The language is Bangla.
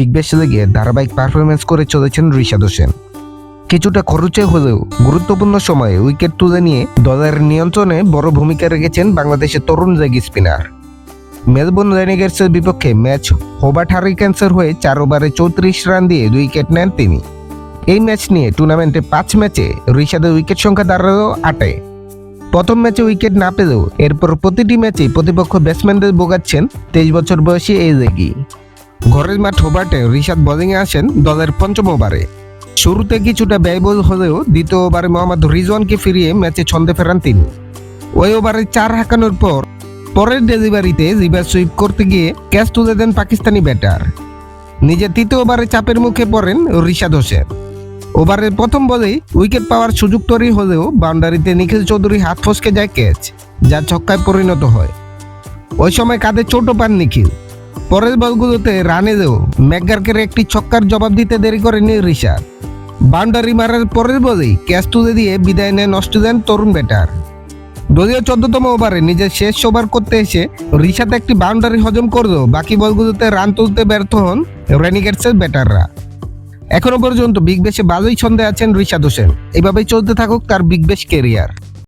বিগ ব্যাশ লিগে ধারাবাহিক পারফরমেন্স করে চলেছেন ঋষাদ হোসেন। কিছুটা খরচে হলেও গুরুত্বপূর্ণ সময়ে উইকেট তুলে নিয়ে দলের নিয়ন্ত্রণে বড় ভূমিকা রেখেছেন বাংলাদেশের তরুণ লেগ স্পিনার মেলবোর্ন রেনিগেটসের বিপক্ষে ম্যাচ হোবার্ট হারিকেন্সের হয়ে চার ওভারে চৌত্রিশ রান দিয়ে দুই উইকেট নেন তিনি। এই ম্যাচ নিয়ে টুর্নামেন্টে পাঁচ ম্যাচে ঋষাদের উইকেট সংখ্যা দাঁড়াল আটে। প্রথম ম্যাচে উইকেট না পেলেও এরপর প্রতিটি ম্যাচেই প্রতিপক্ষ ব্যাটসম্যানদের বোগাচ্ছেন তেইশ বছর বয়সী এই লেগি ঘরের মাঠ হোবার্টে ঋষাদ বোলিংয়ে আসেন দলের পঞ্চম ওভারে। শুরুতে কিছুটা ব্যয়বহুল হলেও দ্বিতীয় ওভারে মোহাম্মদ রিজওয়ানকে ফিরিয়ে ম্যাচে ছন্দে ফেরান তিনি। ওই ওভারে চার হাঁকানোর পর পরের ডেলিভারিতে রিভার সুইপ করতে গিয়ে ক্যাচ তুলে দেন পাকিস্তানি ব্যাটার। নিজের তৃতীয় ওভারে চাপের মুখে পড়েন রিশাদ হোসেন। ওভারের প্রথম বলেই উইকেট পাওয়ার সুযোগ তৈরি হলেও বাউন্ডারিতে নিখিল চৌধুরী হাত ফসকে যায় ক্যাচ, যা ছক্কায় পরিণত হয়। ওই সময় কাঁধে ছোট পান নিখিল। পরের বলগুলোতে রান এলেও ম্যাকগার্কের একটি ছক্কার জবাব দিতে দেরি করেনি ঋষাদ বাউন্ডারি মারার পরের বলেই ক্যাচ তুলে দিয়ে বিদায় নেন অস্ট্রেলিয়ান তরুণ ব্যাটার। দলীয় চোদ্দতম ওভারে নিজের শেষ ওভার করতে এসে ঋষাদ একটি বাউন্ডারি হজম করলেও বাকি বলগুলোতে রান তুলতে ব্যর্থ হন রেনিগেটসের ব্যাটাররা। এখনও পর্যন্ত বিগ বেশে ভালোই ছন্দে আছেন ঋষাদ হোসেন। এভাবেই চলতে থাকুক তার বিগ বেশ কেরিয়ার